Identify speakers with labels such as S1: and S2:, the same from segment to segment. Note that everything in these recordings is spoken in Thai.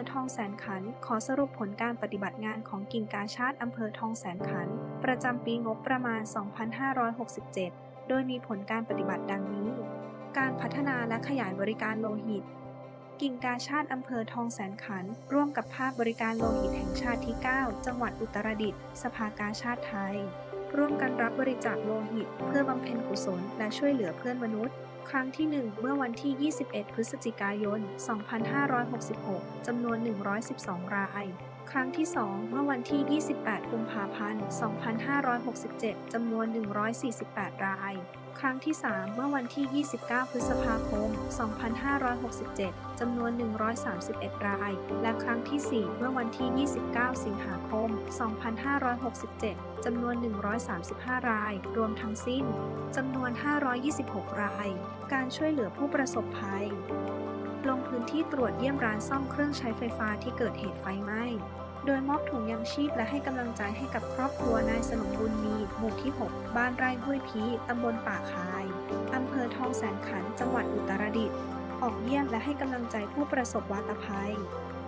S1: อทองแสนขัน ขอสรุปผลการปฏิบัติงานของกิ่งกาชาติอำเภอทองแสนขัน ประจำปีงบประมาณ 2567 โดยมีผลการปฏิบัติดังนี้ การพัฒนาและขยายบริการโลหิต กิ่งกาชาติอำเภอทองแสนขัน ร่วมกับภาคบริการโลหิตแห่งชาติที่ 9 จังหวัดอุตรดิตถ์ สภากาชาติไทย ร่วมกันรับบริจาคโลหิต เพื่อบำเพ็ญกุศลและช่วยเหลือเพื่อนมนุษย์ ครั้งที่ 1 เมื่อวันที่ 21 พฤศจิกายน 2566 จำนวน 112 ราย ครั้งที่ 2 เมื่อวันที่ 28 กุมภาพันธ์ 2567 จำนวน 148 ราย ครั้งที่ 3 เมื่อวันที่ 29 พฤษภาคม 2567 จำนวน 131 ราย และครั้งที่ 4 เมื่อวันที่ 29 สิงหาคม 2567 จำนวน 135 ราย รวมทั้งสิ้น จำนวน 526 ราย การช่วยเหลือผู้ประสบภัย ลงพื้นที่ตรวจเยี่ยมร้านซ่อมเครื่องใช้ไฟฟ้าที่เกิดเหตุไฟไหม้ โดยมอบถุงยังชีพและให้กำลังใจให้กับครอบครัวนายสนมบุญมีหมู่ที่ 6 บ้านไร่ห้วยพีตำบลป่าคายอำเภอทองแสนขัน จังหวัดอุตรดิตถ์ออกเยี่ยมและให้กำลังใจผู้ประสบวาตภัย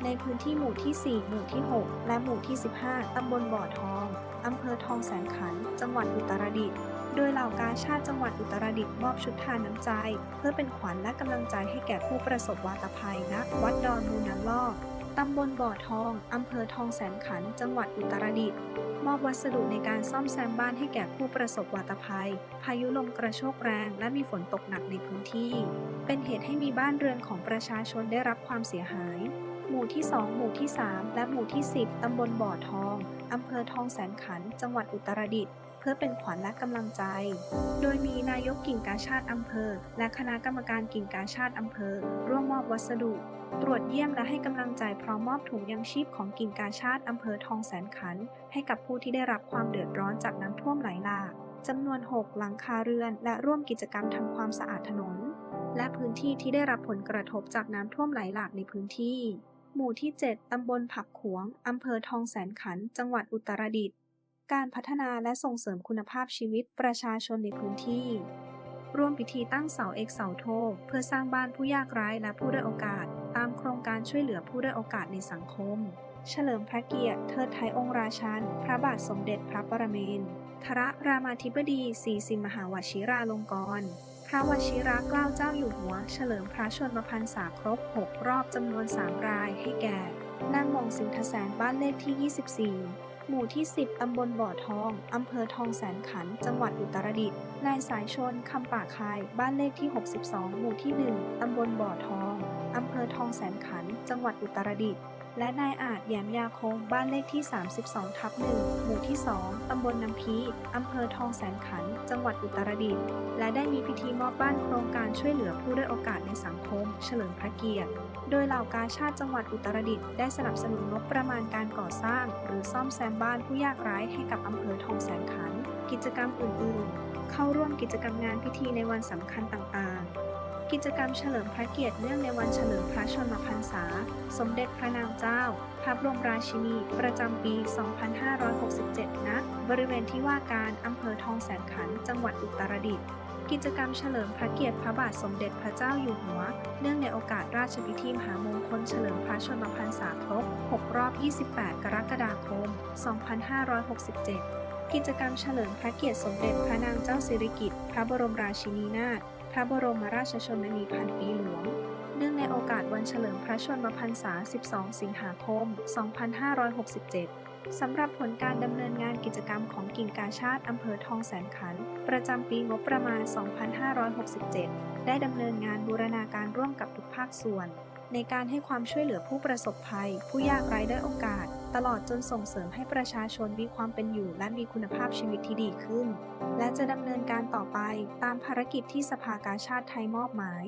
S1: ในพื้นที่หมู่ที่ 4 หมู่ที่ 6 และหมู่ที่ 15 ตำบลบ่อทอง อำเภอทองแสนขัน จังหวัดอุตรดิตถ์ โดยเหล่ากาชาติจังหวัดอุตรดิตถ์มอบชุดทานน้ำใจ เพื่อเป็นขวัญและกำลังใจให้แก่ผู้ประสบวาตภัยณวัดดอนมูนันลอกตำบลบ่อทอง อำเภอทองแสนขัน จังหวัดอุตรดิตถ์มอบวัสดุในการซ่อมแซมบ้านให้แก่ผู้ประสบวาตภัย พายุลมกระโชกแรงและมีฝนตกหนักในพื้นที่ เป็นเหตุให้มีบ้านเรือนของประชาชนได้รับความเสียหาย หมู่ที่ 2 หมู่ที่ 3 และหมู่ที่ 10 ตำบลบ่อทอง อำเภอทองแสนขัน จังหวัดอุตรดิตถ์ เพื่อเป็นขวัญและกำลังใจ โดยมีนายกกิ่งกาชาติอำเภอ และคณะกรรมการกิ่งกาชาติอำเภอ ร่วมมอบวัสดุ ตรวจเยี่ยมและให้กำลังใจพร้อมมอบถุงยังชีพของกิ่งกาชาติอำเภอทองแสนขัน ให้กับผู้ที่ได้รับความเดือดร้อนจากน้ำท่วมไหลหลากจำนวน 6 หลังคาเรือน และร่วมกิจกรรมทำความสะอาดถนน และพื้นที่ที่ได้รับผลกระทบจากน้ำท่วมไหลหลากในพื้นที่ หมู่ที่ 7 ตำบลผักขวง อำเภอทองแสนขัน จังหวัดอุตรดิตถ์ การพัฒนาและส่งเสริมคุณภาพชีวิตประชาชนในพื้นที่ ร่วมพิธีตั้งเสาเอกเสาโท เพื่อสร้างบ้านผู้ยากไร้และผู้ด้อยโอกาส ตามโครงการช่วยเหลือผู้ด้อยโอกาสในสังคม เฉลิมพระเกียรติเทิดไทยองค์ราชัน พระบาทสมเด็จพระปรเมนทรรามาธิบดีศรีสินมหาวชิราลงกรณ์พระวชิระเกล้าเจ้าอยู่หัว เฉลิมพระชนมพรรษาครบ 6 รอบจำนวน 3 รายให้แก่นางมองสิงทแสนบ้านเลขที่ 24 หมู่ที่ 10 ตำบลบ่อทอง อำเภอทองแสนขัน จังหวัดอุตรดิตถ์ นายสายชน คำป่าคาย บ้านเลขที่ 62 หมู่ที่ 1 ตำบลบ่อทอง อำเภอทองแสนขัน จังหวัดอุตรดิตถ์ และนายอาจแยมยาคงบ้านเลขที่ 32 ทับ1หมู่ที่ 2 ตำบลน้ำพีอำเภอทองแสนขัน จังหวัดอุตรดิตถ์ และได้มีพิธีมอบบ้านโครงการช่วยเหลือผู้ด้อยโอกาสในสังคม เฉลิมพระเกียรติ โดยเหล่ากาชาติจังหวัดอุตรดิตถ์ได้สนับสนุนงบประมาณการก่อสร้าง หรือซ่อมแซมบ้านผู้ยากไร้ให้กับอำเภอทองแสนขัน กิจกรรมอื่นๆ เข้าร่วมกิจกรรมงานพิธีในวันสำคัญต่างๆ กิจกรรมเฉลิมพระเกียรติเนื่องในวันเฉลิมพระชนมพรรษา สมเด็จพระนางเจ้า พระบรมราชินี ประจำปี 2567 ณ บริเวณที่ว่าการอำเภอทองแสนขัน จังหวัดอุตรดิตถ์ กิจกรรมเฉลิมพระเกียรติพระบาทสมเด็จพระเจ้าอยู่หัว เนื่องในโอกาสราชพิธีมหามงคลเฉลิมพระชนมพรรษาครบ 6 รอบ 28 กรกฎาคม 2567กิจกรรมเฉลิมพระเกียรติสมเด็จพระนางเจ้าสิริกิติ์ พระบรมราชินีนาถ พระบรมราชชนนีพันปีหลวง เนื่องในโอกาสวันเฉลิมพระชนมพรรษา 12 สิงหาคม 2567 สำหรับผลการดำเนินงานกิจกรรมของกิ่งกาชาติอำเภอทองแสนขัน ประจำปีงบประมาณ 2567 ได้ดำเนินงานบูรณาการร่วมกับทุกภาคส่วน ในการให้ความช่วยเหลือผู้ประสบภัย ผู้ยากไร้ด้อยโอกาส ตลอดจนส่งเสริมให้ประชาชนมีความเป็นอยู่และมีคุณภาพชีวิตที่ดีขึ้น และจะดำเนินการต่อไปตามภารกิจที่สภากาชาติไทยมอบหมาย